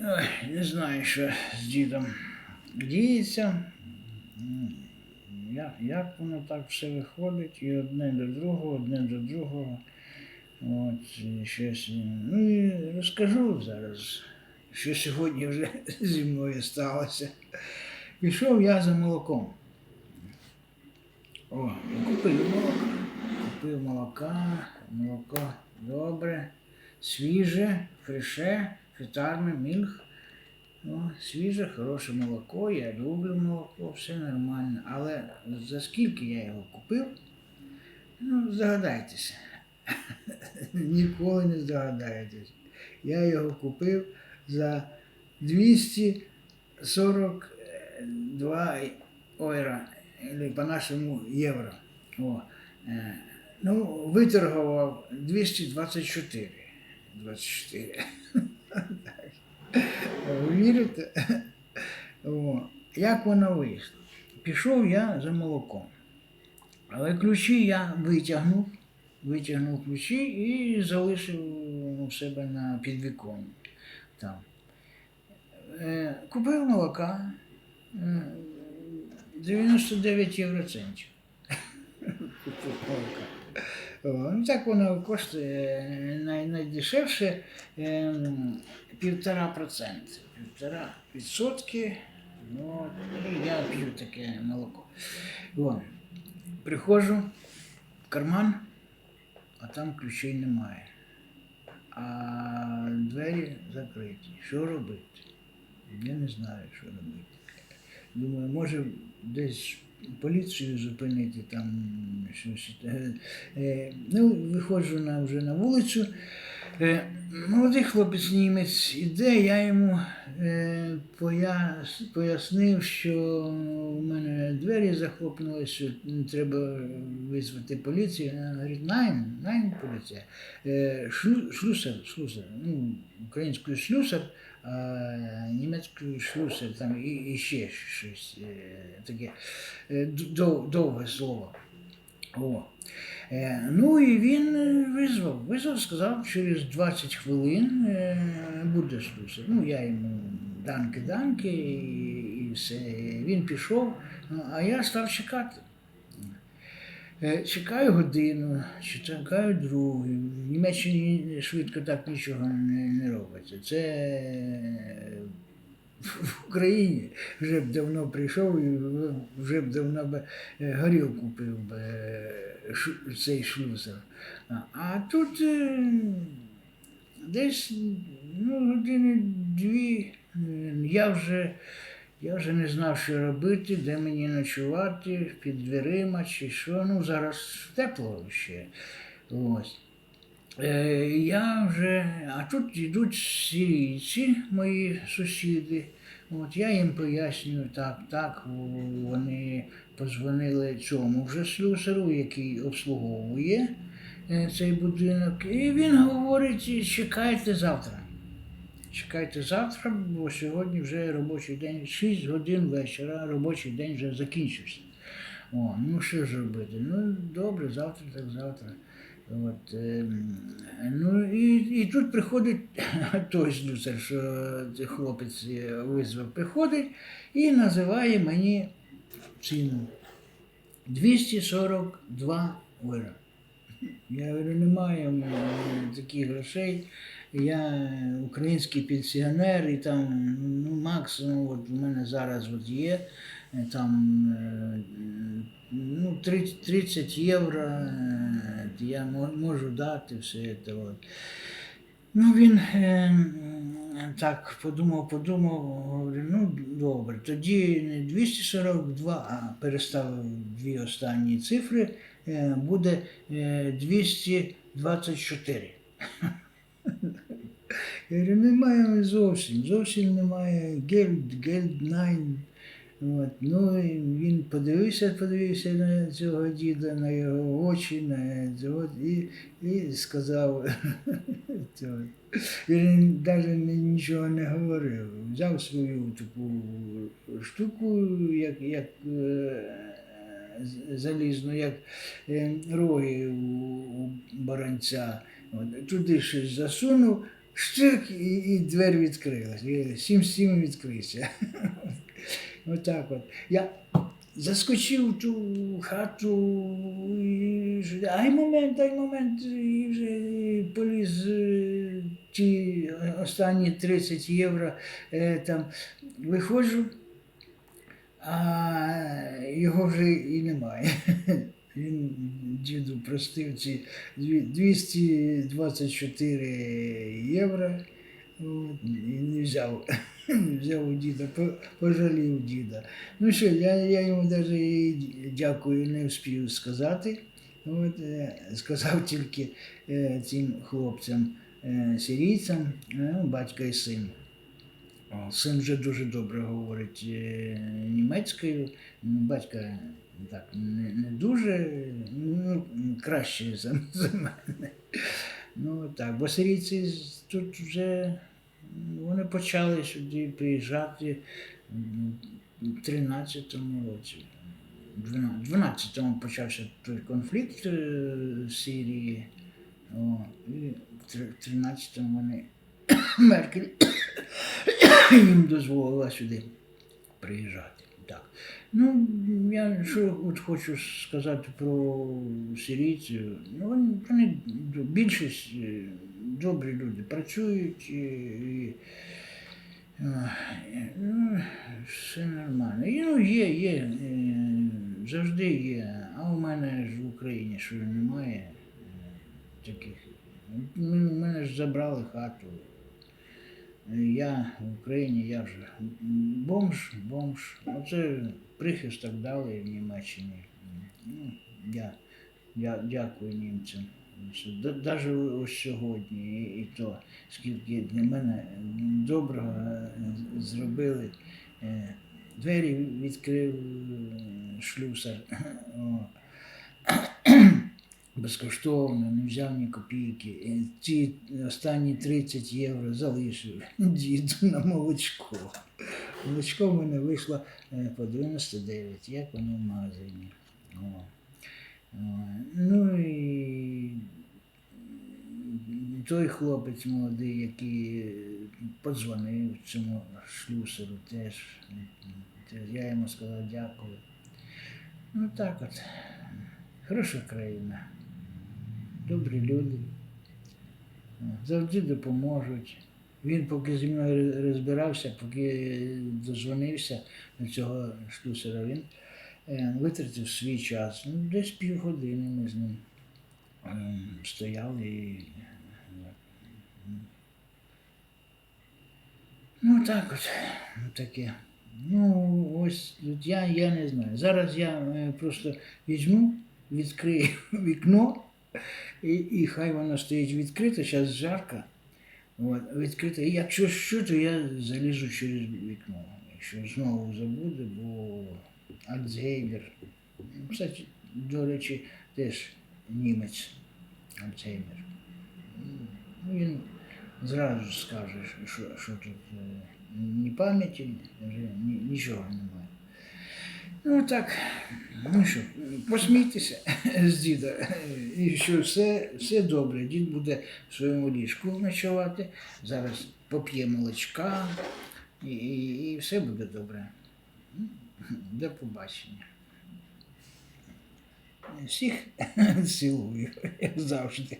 Ой, не знаю, що з дідом діється. Як, як воно так все виходить, і одне до другого, одне до другого. От, щось. Ну і розкажу зараз, що сьогодні вже зі мною сталося. Пішов я за молоком. О, купив молоко. Купив молока, молоко добре, свіже, фреше, фітарне, мільх. О, свіже, хороше молоко, я люблю молоко, все нормально. Але за скільки я його купив, ну, здогадайтеся. Ніколи не здогадаєтесь. Я його купив за 242 ойра, по-нашому євро. О, е, ну, виторгував 224. 24. Ви вірите? О, як воно вийшло? Пішов я за молоком. Але ключі я витягнув, витягнув ключі і залишив у себе на підвіконні. Там. Е, купив молока е, 99 євроцентів. Купив молока. Ну, так воно коштує е, най, найдешевше е, півтора проценти. Півтора відсотки. Ну, я п'ю таке молоко. О, приходжу в карман, а там ключей немає. А двері закриті. Що робити? Я не знаю, що робити. Думаю, може десь поліцію зупинити там щось. Е, ну, виходжу на, вже на вулицю. Е, молодий хлопець німець іде, я йому е, пояснив, що у мене двері захлопнулися, що треба визвати поліцію. Вона говорить, найн, найн поліція. Е, шлю, шлюсер, шлюсер, ну, українською шлюсер, а німецькою шлюсер, там і, і ще щось таке довге слово. О. Е, ну і він е, визвав. Визвав, сказав, через 20 хвилин е, буде слюсар. Ну, я йому данки-данки і, все. Він пішов, а я став чекати. Чекаю годину, чекаю другу. В Німеччині швидко так нічого не, робиться. Це в Україні вже б давно прийшов і вже б давно б е, горілку пив би е, цей шлюзер. А, тут е, десь ну, години дві е, я вже, я вже не знав, що робити, де мені ночувати, під дверима чи що. Ну, зараз тепло ще. Ось. Я вже, а тут йдуть сирійці, мої сусіди. От я їм пояснюю, так, так, вони позвонили цьому вже слюсару, який обслуговує е, цей будинок. І він говорить, чекайте завтра. Чекайте завтра, бо сьогодні вже робочий день, 6 годин вечора, робочий день вже закінчився. О, ну що ж робити? Ну, добре, завтра, так завтра. От, е, ну і, і тут приходить той слюсар, що хлопець визвав, приходить і називає мені ціну 242 євро. Я говорю, немає в мене таких грошей. Я український пенсіонер, і там ну, максимум от у мене зараз от є там е, ну, 30, 30 євро е, я можу дати все це. От. Ну, він е, так подумав, подумав, говорю, ну добре, тоді не 242, а переставив дві останні цифри, е, буде е, 224. Я говорю, немає зовсім, зовсім немає гельд, гельд, найн. От. Ну, і він подивився, подивився на цього діда, на його очі, на цього, і, і сказав, цього. він навіть нічого не говорив. Взяв свою таку штуку, як, як е, залізну, як е, роги у, баранця. От, туди щось засунув, штирк і, і двері відкрилась. Сім сім відкрився. Отак от. Я заскочив ту хату, і, ай момент, ай момент, і вже поліз е, ті останні 30 євро е, там виходжу, а його вже і немає. Він діду простив ці дві- 224 євро і не взяв. Взяв у діда, пожалів діда. Ну що, я, я йому навіть дякую не встиг сказати. От, е, сказав тільки е, цим хлопцям, е, сирійцям, батько і син. Син вже дуже добре говорить німецькою. Ну, Батька так не, не дуже, ну, краще за, мене. Ну так, бо сирійці тут вже вони почали сюди приїжджати в 13-му році. В 12-му почався той конфлікт е, в Сирії. О, і в тр- 13-му вони Меркель їм дозволила сюди приїжджати. Так. Ну, я що от хочу сказати про сирійців. Ну, вони, вони більшість е, добрі люди працюють і, і е, ну, все нормально. І, ну, є, є, е, завжди є. А у мене ж в Україні що немає е, таких. Мене ж забрали хату. Я в Україні, я вже бомж, бомж. Оце прихисток дали в Німеччині. Ну, я, я дякую німцям. Навіть ось сьогодні, і, то, скільки для мене доброго е, зробили. Е, Двері відкрив е, шлюсар. Безкоштовно, не взяв ні копійки. Ці останні 30 євро залишив діду на молочко. Молочко в мене вийшло по 99, як воно в магазині. Ну і той хлопець молодий, який подзвонив цьому шлюсеру теж. Я йому сказав дякую. Ну так от. Хороша країна. Добрі люди. Завжди допоможуть. Він поки зі мною розбирався, поки дозвонився до цього шлюсера, він витратив свій час. Ну, десь півгодини ми з ним е, стояли і. е, Ну так от, таке. Ну, ось я, я не знаю. Зараз я е, просто візьму, відкрию вікно, і, і хай воно стоїть відкрите, зараз жарко. От, відкрите. І якщо що, то я залізу через вікно. Якщо знову забуде, бо Альцгеймер. Кстати, до речі, теж німець Альцгеймер. Ну, Він зразу скаже, що, що тут е, ні пам'яті, ні, нічого немає. Ну так, ну що, посмійтеся з діда, і що все, все добре. Дід буде в своєму ліжку ночувати, зараз поп'є молочка, і, і, і все буде добре. До побачення. Всіх цілую, як завжди.